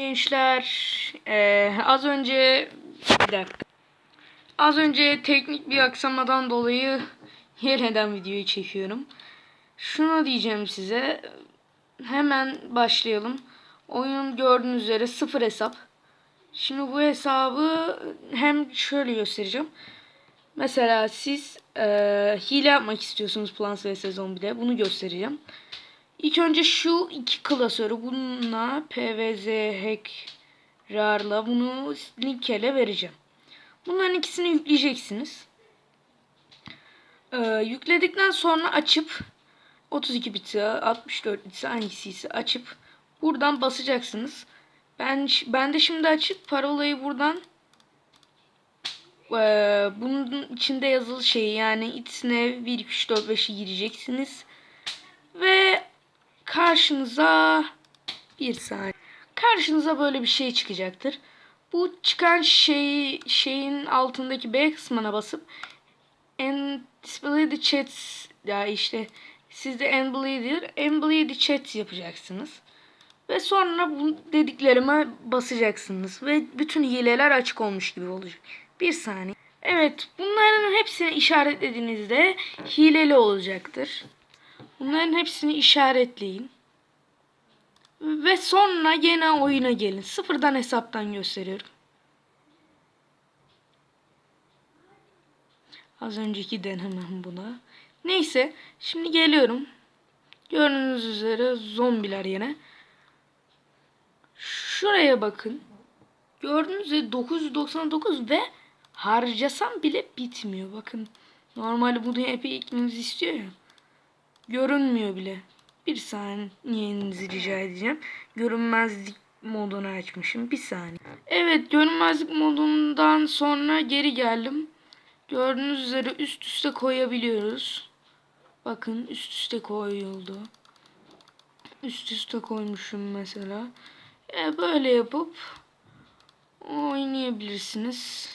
Gençler eee, az önce bir dakika. Az önce teknik bir aksamadan dolayı yeniden videoyu çekiyorum. Şunu diyeceğim size. Hemen başlayalım. Oyun gördüğünüz üzere sıfır hesap. Şimdi bu hesabı hem şöyle göstereceğim. Mesela siz eee, hile yapmak istiyorsunuz Plants vs Zombie'de. Bunu göstereceğim. İlk önce şu iki klasörü bununla PVZ hack rarla bunu linkele vereceğim. Bunların ikisini yükleyeceksiniz. Ee, yükledikten sonra açıp 32 biti 64 biti hangisiyse açıp buradan basacaksınız. Ben ben de şimdi açıp parolayı buradan eee, bunun içinde yazılı şey yani içine 1 2 3 4 5'i gireceksiniz. Karşınıza bir saniye. Karşınıza böyle bir şey çıkacaktır. Bu çıkan şey şeyin altındaki B kısmına basıp and display the chats ya işte siz de embleeder embleed the chat yapacaksınız. Ve sonra bu dediklerime basacaksınız ve bütün hileler açık olmuş gibi olacak. Bir saniye. Evet, bunların hepsini işaretlediğinizde hileli olacaktır. Bunların hepsini işaretleyin. Ve sonra gene oyuna gelin. Sıfırdan hesaptan gösteriyorum. Az önceki denemem buna. Neyse şimdi geliyorum. Gördüğünüz üzere zombiler yine. Şuraya bakın. Gördüğünüz üzere 999 ve harcasam bile bitmiyor. Bakın normalde bunu hep ekmemizi istiyor ya. Görünmüyor bile. Bir saniyenizi rica edeceğim. Görünmezlik modunu açmışım. Bir saniye. Evet görünmezlik modundan sonra geri geldim. Gördüğünüz üzere üst üste koyabiliyoruz. Bakın üst üste koyuldu. Üst üste koymuşum mesela. E, böyle yapıp oynayabilirsiniz.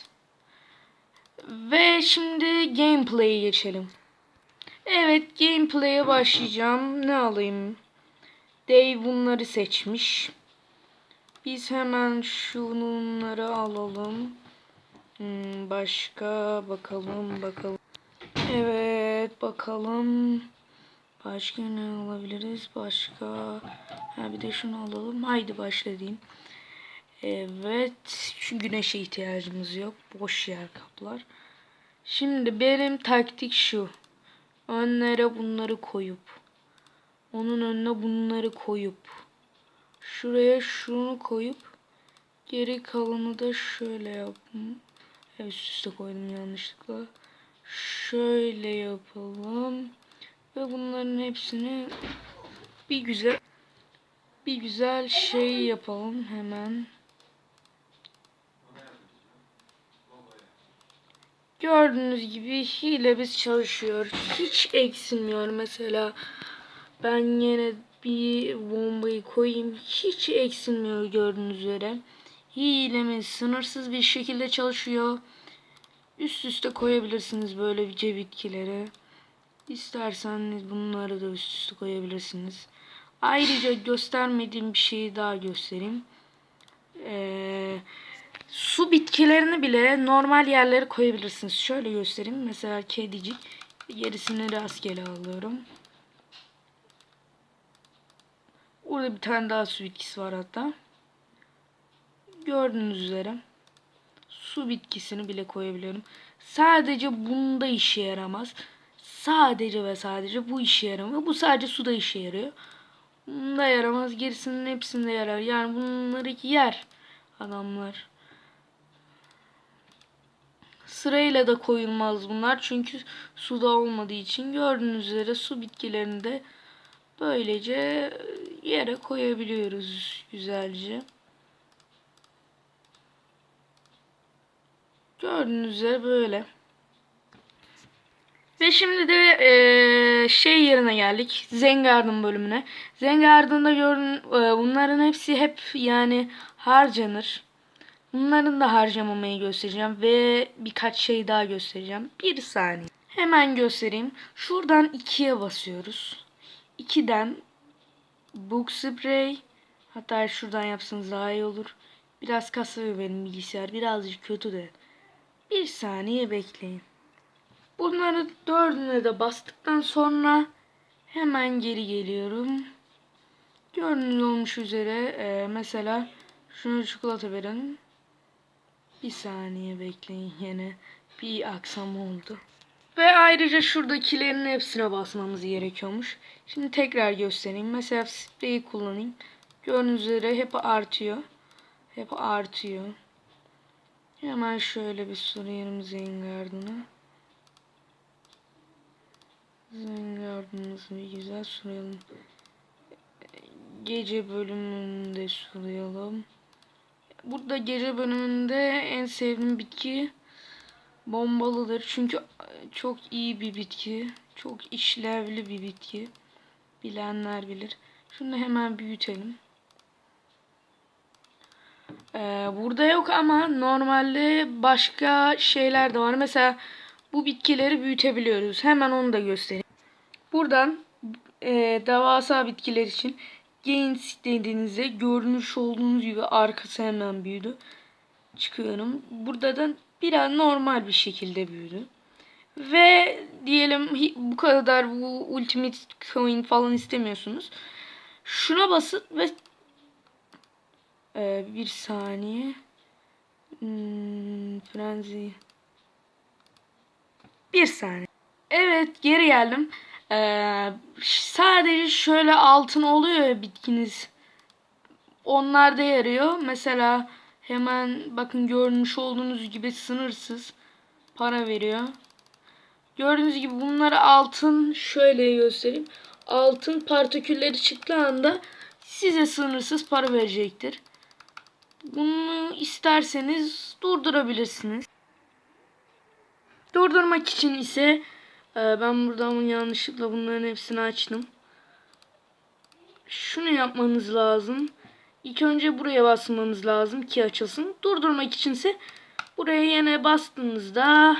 Ve şimdi gameplay'e geçelim. Evet gameplay'e başlayacağım. Ne alayım? Dave bunları seçmiş. Biz hemen şunları alalım. Hmm, başka bakalım bakalım. Evet bakalım. Başka ne alabiliriz? Başka. Ha bir de şunu alalım. Haydi başlayayım. Evet. Şu güneşe ihtiyacımız yok. Boş yer kaplar. Şimdi benim taktik şu. Önlere bunları koyup. Onun önüne bunları koyup. Şuraya şunu koyup. Geri kalanı da şöyle yapın. Evet, üst üste koydum yanlışlıkla. Şöyle yapalım. Ve bunların hepsini bir güzel bir güzel şey yapalım hemen. Gördüğünüz gibi hile biz çalışıyor. Hiç eksilmiyor mesela. Ben yine bir bombayı koyayım. Hiç eksilmiyor gördüğünüz üzere. Hilemiz sınırsız bir şekilde çalışıyor. Üst üste koyabilirsiniz böyle bir bitkileri. İsterseniz bunları da üst üste koyabilirsiniz. Ayrıca göstermediğim bir şeyi daha göstereyim. Ee, su bitkilerini bile normal yerlere koyabilirsiniz. Şöyle göstereyim. Mesela kedicik. Gerisini rastgele alıyorum. Burada bir tane daha su bitkisi var hatta. Gördüğünüz üzere su bitkisini bile koyabiliyorum. Sadece bunda işe yaramaz. Sadece ve sadece bu işe yaramıyor. Bu sadece suda işe yarıyor. Bunda yaramaz. Gerisinin hepsinde yarar. Yani bunları yer adamlar. Sırayla da koyulmaz bunlar. Çünkü suda olmadığı için gördüğünüz üzere su bitkilerini de böylece yere koyabiliyoruz güzelce. Gördüğünüz üzere böyle. Ve şimdi de eee, şey yerine geldik. Zengarden bölümüne. Zengarden'da gördüğün eee, bunların hepsi hep yani harcanır. Bunların da harcamamayı göstereceğim ve birkaç şey daha göstereceğim. Bir saniye. Hemen göstereyim. Şuradan ikiye basıyoruz. 2'den book spray Hatta şuradan yapsanız daha iyi olur. Biraz kasıyor benim bilgisayar. Birazcık kötü de. Bir saniye bekleyin. Bunları dördüne de bastıktan sonra hemen geri geliyorum. Gördüğünüz olmuş üzere e, mesela şunu çikolata verelim. Bir saniye bekleyin yine bir aksam oldu. Ve ayrıca şuradakilerin hepsine basmamız gerekiyormuş. Şimdi tekrar göstereyim. Mesela spreyi kullanayım. Gördüğünüz üzere hep artıyor. Hep artıyor. Hemen şöyle bir sorayım Zengarden'ı. Zengarden'ımızı bir güzel sorayalım. Gece bölümünde sorayalım. Burada gece bölümünde en sevdiğim bitki bombalıdır. Çünkü çok iyi bir bitki. Çok işlevli bir bitki. Bilenler bilir. Şunu hemen büyütelim. Ee, burada yok ama normalde başka şeyler de var. Mesela bu bitkileri büyütebiliyoruz. Hemen onu da göstereyim. Buradan e, devasa bitkiler için Gains dediğinizde görünüş olduğunuz gibi arkası hemen büyüdü. Çıkıyorum. Burada da biraz normal bir şekilde büyüdü. Ve diyelim bu kadar bu ultimate coin falan istemiyorsunuz. Şuna basın ve ee, bir saniye. Hmm, frenzy. Bir saniye. Evet geri geldim. Ee, sadece şöyle altın oluyor ya bitkiniz. Onlar da yarıyor. Mesela hemen bakın görmüş olduğunuz gibi sınırsız para veriyor. Gördüğünüz gibi bunları altın şöyle göstereyim. Altın partikülleri çıktığı anda size sınırsız para verecektir. Bunu isterseniz durdurabilirsiniz. Durdurmak için ise e, ben buradan yanlışlıkla bunların hepsini açtım. Şunu yapmanız lazım. İlk önce buraya basmanız lazım ki açılsın. Durdurmak içinse buraya yine bastığınızda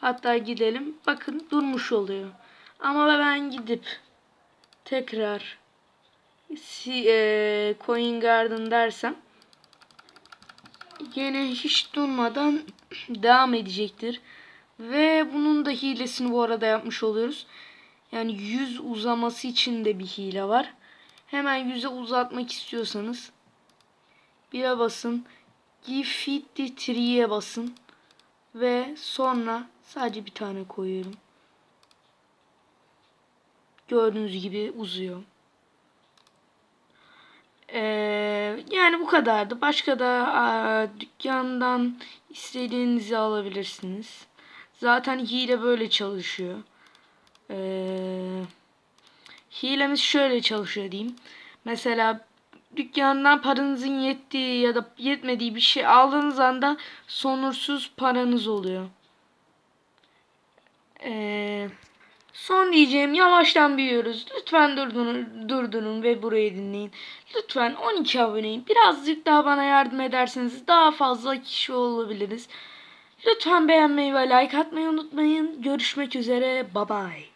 hatta gidelim. Bakın durmuş oluyor. Ama ben gidip tekrar e, Coin Garden dersem yine hiç durmadan devam edecektir. Ve bunun da hilesini bu arada yapmış oluyoruz. Yani yüz uzaması için de bir hile var. Hemen yüze uzatmak istiyorsanız bire basın. Give fit the tree'ye basın. Ve sonra sadece bir tane koyuyorum. Gördüğünüz gibi uzuyor. Ee, yani bu kadardı. Başka da aa, dükkandan istediğinizi alabilirsiniz. Zaten hile böyle çalışıyor. Ee, hilemiz şöyle çalışıyor diyeyim. Mesela dükkandan paranızın yettiği ya da yetmediği bir şey aldığınız anda sonursuz paranız oluyor. Eee... Son diyeceğim yavaştan büyüyoruz. Lütfen durdurun, durdurun ve burayı dinleyin. Lütfen 12 aboneyim. Birazcık daha bana yardım ederseniz daha fazla kişi olabiliriz. Lütfen beğenmeyi ve like atmayı unutmayın. Görüşmek üzere. Bye bye.